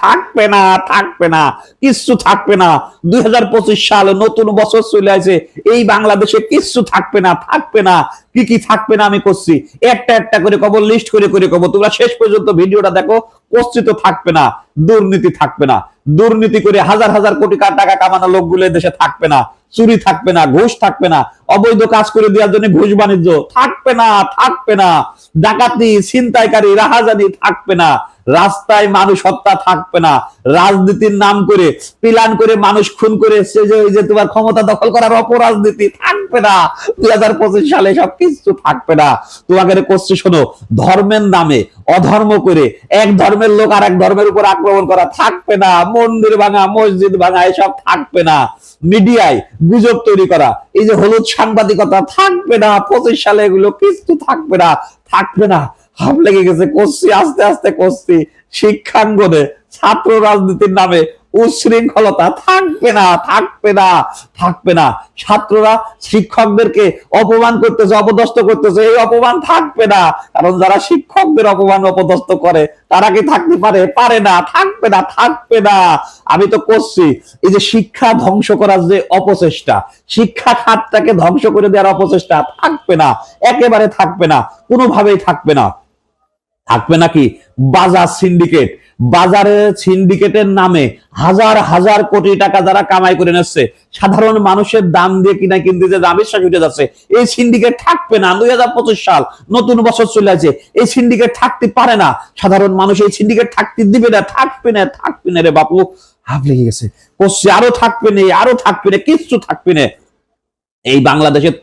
থাকবে না থাকবে না, কিচ্ছু থাকবে না। দুই সাল নতুন বছর চলে আসে, এই বাংলাদেশে কিচ্ছু থাকবে না থাকবে না। কি কি থাকবে না আমি করছি? একটা একটা করে কব লিস্ট করে করে কব তোমরা শেষ পর্যন্ত ভিডিওটা দেখো কষ্টিত থাকবে না, দুর্নীতি থাকবে না। দুর্নীতি করে হাজার হাজার কোটি টাকা কামানো লোকগুলো দেশে থাকবে না। চুরি থাকবে না, ঘুষ থাকবে না। অবৈধ কাজ করে দেওয়ার জন্য ঘুষ বাণিজ্য থাকবে না থাকবে না। ডাকাতি, ছিনতাইকারী, রাহাজানি থাকবে না। রাস্তায় মানুষ হত্যা থাকবে না। রাজনীতির নাম করে প্ল্যান করে মানুষ খুন করে, সে যে তোমার ক্ষমতা দখল করার অপরাজনীতি থাকবে না। দুই হাজার পঁচিশ সালে সব কিছু থাকবে না। তোমাকে করছে শোনো, ধর্মের নামে অধর্ম করে এক ধর্মের লোক আর এক ধর্মের উপর আক্রমণ করা থাকবে না। মন্দির ভাঙা, মসজিদ ভাঙা, এসব থাকবে না। মিডিয়ায় গুজব তৈরি করা, এই যে হলুদ সাংবাদিকতা থাকবে না। পঁচিশ সালে এগুলো কিছু থাকবে না। থাকবে না। হাফ লেগে গেছে, করছি, আস্তে আস্তে করছি। শিক্ষাঙ্গনে ছাত্র রাজনীতির নামে উশৃঙ্খলতা থাকবে না থাকবে না থাকবে না। ছাত্ররা শিক্ষকদেরকে অপমান করতেছে, অপদস্থ করতেছে, এই অপমান থাকবে না। কারণ যারা শিক্ষকদের অপমান অপদস্থ করে, তারা কি থাকতে পারে? পারে না, থাকবে না থাকবে না। আমি তো করছি। এই যে শিক্ষা ধ্বংস করার যে অপচেষ্টা, শিক্ষা খাতটাকে ধ্বংস করে দেওয়ার অপচেষ্টা থাকবে না, একেবারে থাকবে না, কোনোভাবেই থাকবে না। থাকবে নাকি? বাজার সিন্ডিকেট বাজারে সিন্ডিকেটের নামে হাজার হাজার কোটি টাকা যারা কামাই করে নিচ্ছে, সাধারণ মানুষের দাম দিয়ে কিনা কিনতে যে দামের শেষ উঠে যাচ্ছে, এই সিন্ডিকেট থাকবে না। দুই হাজার পঁচিশ সাল নতুন বছর চলে আছে এই সিন্ডিকেট থাকতে পারে না। সাধারণ মানুষ এই সিন্ডিকেট থাকতে দিবে না, থাকবে না থাকবে না রে বাপু। হাফ লেগে গেছে। করছে আরও থাকবে না, আরও থাকবে না, কিচ্ছু থাকবে না। এই বাংলাদেশের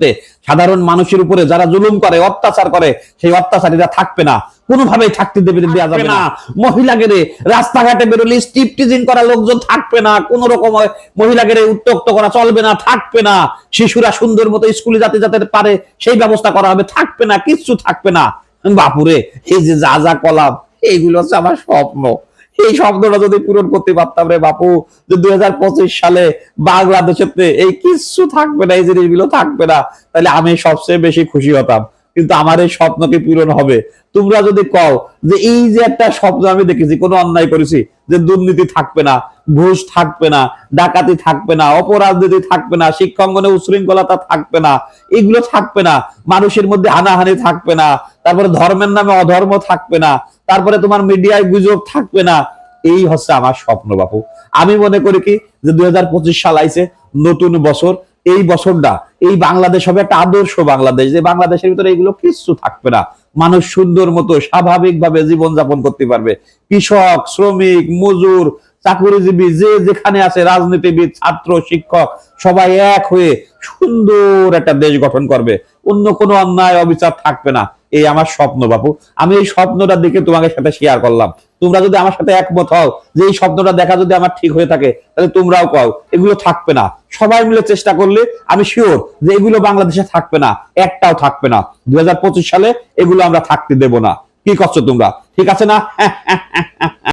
সাধারণ মানুষের উপরে যারা জুলুম করে, অত্যাচার করে, সেই অত্যাচারীরা থাকবে না। কোনোভাবেই থাকতে দেবে দেওয়া যাবে না। মহিলা গেলে রাস্তাঘাটে বেরোলে স্টিপ টিজিং করা লোকজন থাকবে না কোন রকম মহিলা গেলে উত্তক্ত করা চলবে না থাকবে না। শিশুরা সুন্দর মতো স্কুলে যাতে যাতে পারে সেই ব্যবস্থা করা হবে থাকবে না কিচ্ছু থাকবে না। বাপুরে এই যে যা যা কলাম এইগুলো হচ্ছে আমার স্বপ্ন। এই শব্দটা যদি পূরণ করতে পারতাম রে বাপু যে দুই হাজার পঁচিশ সালে বাংলাদেশের এই কিচ্ছু থাকবে না এই জিনিসগুলো থাকবে না তাহলে আমি সবচেয়ে বেশি খুশি হতাম। কিন্তু আমার এই স্বপ্ন কি পূরণ হবে? তোমরা যদি কও যে এই যে একটা স্বপ্ন আমি দেখেছি, কোনো অন্যায় করেছি, যে দুর্নীতি থাকবে না, ঘুষ থাকবে না, ডাকাতি থাকবে না অপরাজনীতি থাকবে না শিক্ষাঙ্গনে উশৃঙ্খলতা থাকবে না, এগুলো থাকবে না, মানুষের মধ্যে হানাহানি থাকবে না, তারপরে ধর্মের নামে অধর্ম থাকবে না, তারপরে তোমার মিডিয়ায় গুজব থাকবে না, এই হচ্ছে আমার স্বপ্ন বাপু। আমি মনে করি কি যে দুই হাজার পঁচিশ সাল আইছে, নতুন বছর এই বছরটা, এই বাংলাদেশ হবে একটা আদর্শ বাংলাদেশ, যে বাংলাদেশের ভিতরে এগুলো কিচ্ছু থাকবে না। মানুষ সুন্দর মতো স্বাভাবিকভাবে জীবনযাপন করতে পারবে। কৃষক, শ্রমিক, মজুর, চাকরিজীবী, যে যেখানে আছে, রাজনীতিবিদ, ছাত্র, শিক্ষক, সবাই এক হয়ে সুন্দর একটা দেশ গঠন করবে। অন্য কোনো অন্যায়, অবিচার থাকবে না। এই আমার স্বপ্ন বাপু। আমি এই স্বপ্নটা দেখে তোমাকে সাথে শেয়ার করলাম। তোমরা যদি আমার সাথে একমত হও যে এই স্বপ্নটা দেখা যদি আমার ঠিক হয়ে থাকে, তাহলে তোমরাও কও, এগুলো থাকবে না। সবাই মিলে চেষ্টা করলে আমি শিওর যে এগুলো বাংলাদেশে থাকবে না, একটাও থাকবে না। দুই হাজার পঁচিশ সালে এগুলো আমরা থাকতে দেব না। কি করছ তোমরা? ঠিক আছে না?